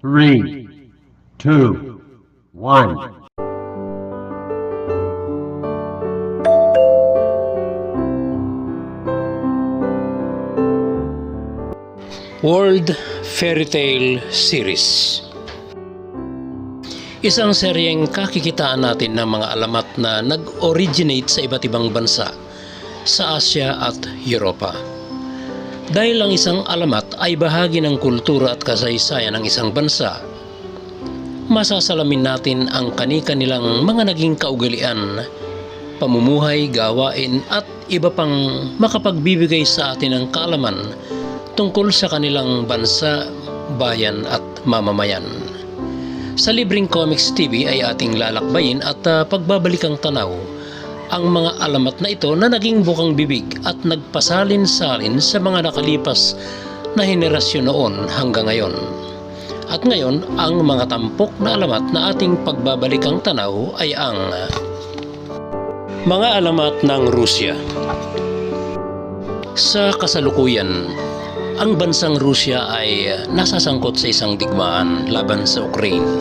three, two, one. World Fairy Tale Series Isang seryeng kakikitaan natin ng mga alamat na nag-originate sa iba't ibang bansa sa Asya at Europa. Dahil ang isang alamat ay bahagi ng kultura at kasaysayan ng isang bansa, masasalamin natin ang kani-kanilang mga naging kaugalian, pamumuhay, gawain at iba pang makapagbibigay sa atin ng kaalaman tungkol sa kanilang bansa, bayan at mamamayan. Sa Libreng Comics TV ay ating lalakbayin at uh, pagbabalikang tanaw ang mga alamat na ito na naging bukang bibig at nagpasalin-salin sa mga nakalipas na henerasyon noon hanggang ngayon. At ngayon, ang mga tampok na alamat na ating pagbabalikang tanaw ay ang mga alamat ng Rusya. Sa kasalukuyan, ang bansang Rusya ay nasasangkot sa isang digmaan laban sa Ukraine.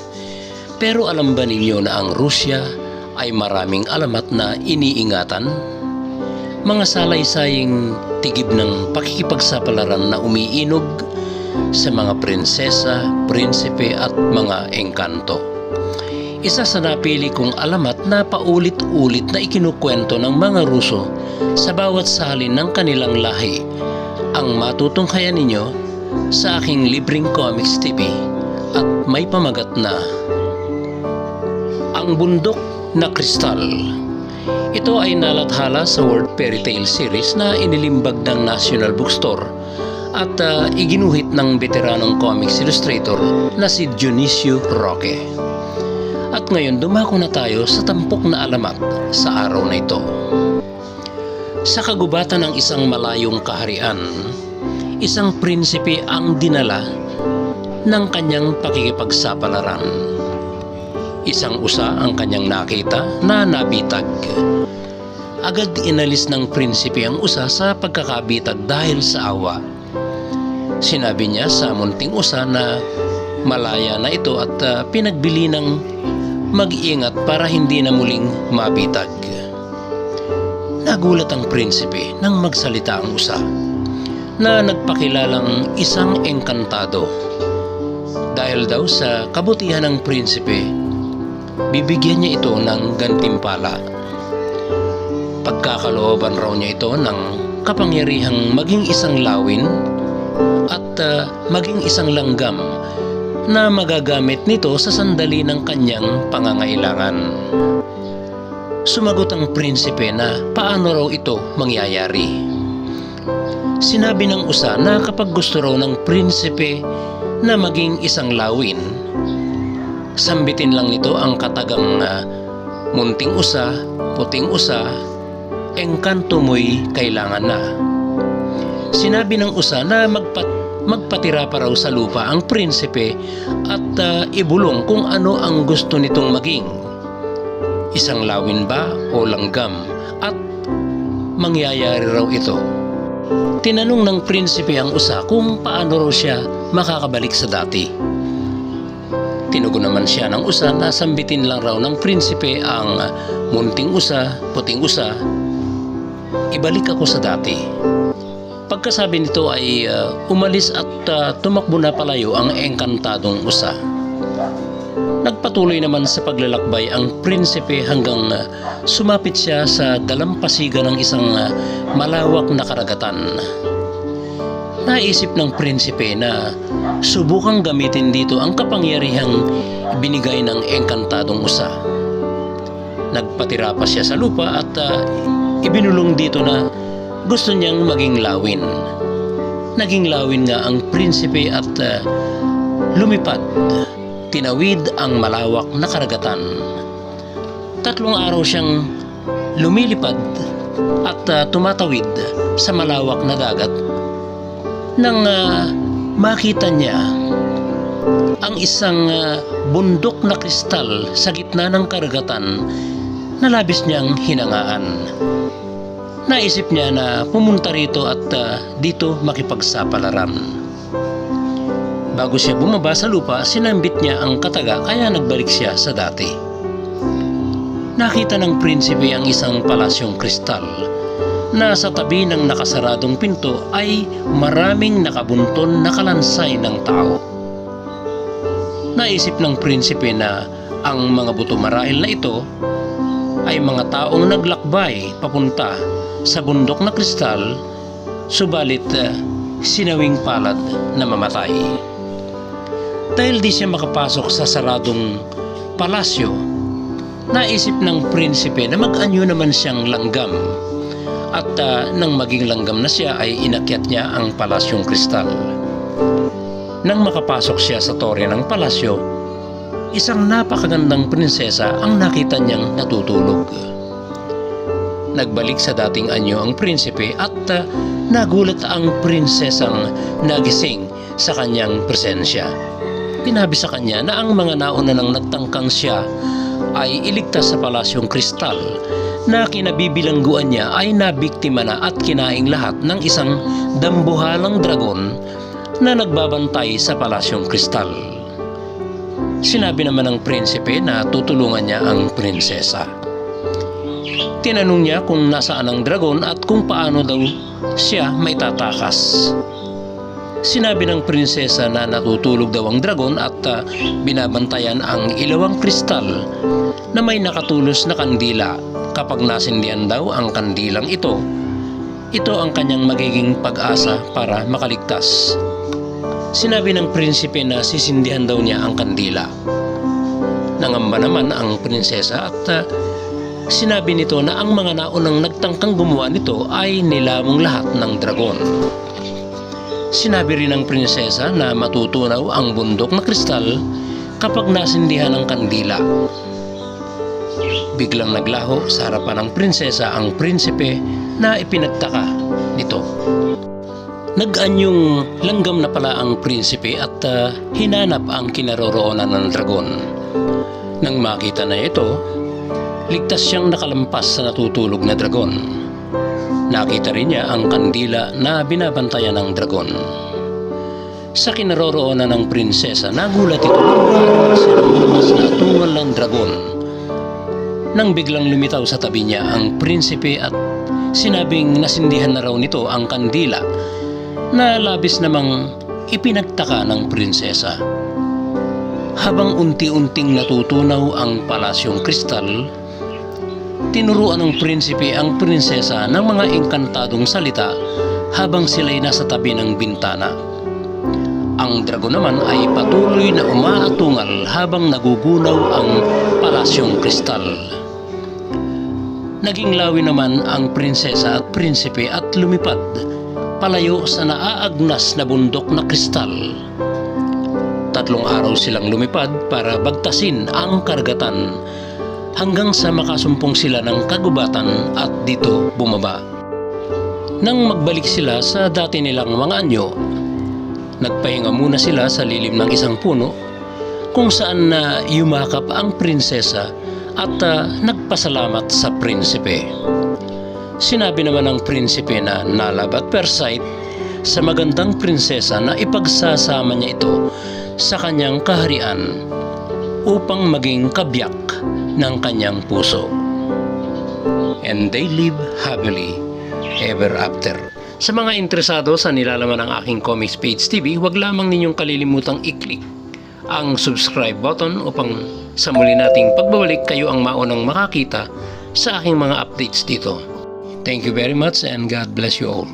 Pero alam ba ninyo na ang Rusya ay maraming alamat na iniingatan? Mga salaysaying tigib ng pakikipagsapalaran na umiinog sa mga prinsesa, prinsipe at mga engkanto. Isa sa napili kong alamat na paulit-ulit na ikinukwento ng mga Ruso sa bawat salin ng kanilang lahi ang matutunghayan ninyo sa aking libreng comics TV at may pamagat na Ang Bundok na Kristal. Ito ay nalathala sa World Fairy Tale series na inilimbag ng National Bookstore at uh, iginuhit ng veteranong comics illustrator na si Dionisio Roque. At ngayon dumako na tayo sa tampok na alamat sa araw na ito. Sa kagubatan ng isang malayong kaharian, isang prinsipe ang dinala ng kanyang pakikipagsapalaran. Isang usa ang kanyang nakita na nabitag. Agad inalis ng prinsipe ang usa sa pagkakabitag dahil sa awa. Sinabi niya sa munting usa na malaya na ito at uh, pinagbili ng mag-iingat para hindi na muling mabitag. Nagulat ang prinsipe nang magsalita ang usa na nagpakilalang isang engkantado. Dahil daw sa kabutihan ng prinsipe, bibigyan niya ito ng gantimpala. Pagkakalooban raw niya ito ng kapangyarihang maging isang lawin at uh, maging isang langgam na magagamit nito sa sandali ng kanyang pangangailangan. Sumagot ang prinsipe na paano raw ito mangyayari. Sinabi ng usa na kapag gusto raw ng prinsipe na maging isang lawin, sambitin lang nito ang katagang uh, munting usa, puting usa, engkanto mo'y kailangan na. Sinabi ng usa na magpat magpatira pa raw sa lupa ang prinsipe at uh, ibulong kung ano ang gusto nitong maging. Isang lawin ba o langgam at mangyayari raw ito. Tinanong ng prinsipe ang usa kung paano raw siya makakabalik sa dati. Tinugon naman siya ng usa na sambitin lang raw ng prinsipe ang munting usa, puting usa, ibalik ako sa dati. Pagkasabi nito ay uh, umalis at uh, tumakbo na palayo ang engkantadong usa. Nagpatuloy naman sa paglalakbay ang prinsipe hanggang uh, sumapit siya sa dalampasigan ng isang uh, malawak na karagatan. Naisip ng prinsipe na subukang gamitin dito ang kapangyarihang binigay ng engkantadong usa. Nagpatira pa siya sa lupa at uh, ibinulong dito na gusto niyang maging lawin. Naging lawin nga ang prinsipe at uh, lumipad. Tinawid ang malawak na karagatan. Tatlong araw siyang lumilipad at uh, tumatawid sa malawak na dagat nang uh, makita niya ang isang uh, bundok na kristal sa gitna ng karagatan na labis niyang hinangaan. Naisip niya na pumunta rito at uh, dito makipagsapalaran. Bago siya bumaba sa lupa, sinambit niya ang kataga kaya nagbalik siya sa dati. Nakita ng prinsipe ang isang palasyong kristal na sa tabi ng nakasaradong pinto ay maraming nakabunton na kalansay ng tao. Naisip ng prinsipe na ang mga buto marahil na ito ay mga taong naglakbay papunta sa bundok na kristal subalit eh, sinawing palad na mamatay. Dahil di siya makapasok sa saradong palasyo, naisip ng prinsipe na mag-anyo naman siyang langgam at ah, nang maging langgam na siya ay inakyat niya ang palasyong kristal. Nang makapasok siya sa tore ng palasyo, isang napakagandang prinsesa ang nakita niyang natutulog. Nagbalik sa dating anyo ang prinsipe at ah, nagulat ang prinsesang nagising sa kanyang presensya. Pinabi sa kanya na ang mga nauna nang nagtangkang siya ay iligtas sa palasyong kristal na kinabibilangguan niya ay nabiktima na at kinaing lahat ng isang dambuhalang dragon na nagbabantay sa palasyong kristal. Sinabi naman ng prinsipe na tutulungan niya ang prinsesa. Tinanong niya kung nasaan ang dragon at kung paano daw siya may tatakas. Sinabi ng prinsesa na natutulog daw ang dragon at ah, binabantayan ang ilawang kristal na may nakatulos na kandila. Kapag nasindihan daw ang kandilang ito, ito ang kanyang magiging pag-asa para makaligtas. Sinabi ng prinsipe na sisindihan daw niya ang kandila. Nangamba naman ang prinsesa at ah, sinabi nito na ang mga naunang nagtangkang gumawa nito ay nilamong lahat ng dragon. Sinabi rin ng prinsesa na matutunaw ang bundok na kristal kapag nasindihan ng kandila. Biglang naglaho sa harapan ng prinsesa ang prinsipe na ipinagtaka nito. Nag-anyong langgam na pala ang prinsipe at ah, hinanap ang kinaroroonan ng dragon. Nang makita na ito, ligtas siyang nakalampas sa natutulog na dragon. Nakita rin niya ang kandila na binabantayan ng dragon. Sa kinaroroonan ng prinsesa, nagulat ito ng lumabas na tungal ng dragon. Nang biglang lumitaw sa tabi niya ang prinsipe at sinabing nasindihan na raw nito ang kandila na labis namang ipinagtaka ng prinsesa. Habang unti-unting natutunaw ang palasyong kristal, tinuruan ng prinsipe ang prinsesa ng mga engkantadong salita habang sila'y nasa tabi ng bintana. Ang dragon naman ay patuloy na umaatungal habang nagugunaw ang palasyong kristal. Naging lawi naman ang prinsesa at prinsipe at lumipad palayo sa naaagnas na bundok na kristal. Tatlong araw silang lumipad para bagtasin ang karagatan hanggang sa makasumpong sila ng kagubatan at dito bumaba. Nang magbalik sila sa dati nilang mga anyo, nagpahinga muna sila sa lilim ng isang puno kung saan na yumakap ang prinsesa at ah, nagpasalamat sa prinsipe. Sinabi naman ng prinsipe na nalab at persight sa magandang prinsesa na ipagsasama niya ito sa kanyang kaharian upang maging kabyak ng kanyang puso. And they live happily ever after. Sa mga interesado sa nilalaman ng aking Comics Page TV, huwag lamang ninyong kalilimutang i-click ang subscribe button upang sa muli nating pagbabalik kayo ang maunang makakita sa aking mga updates dito. Thank you very much and God bless you all.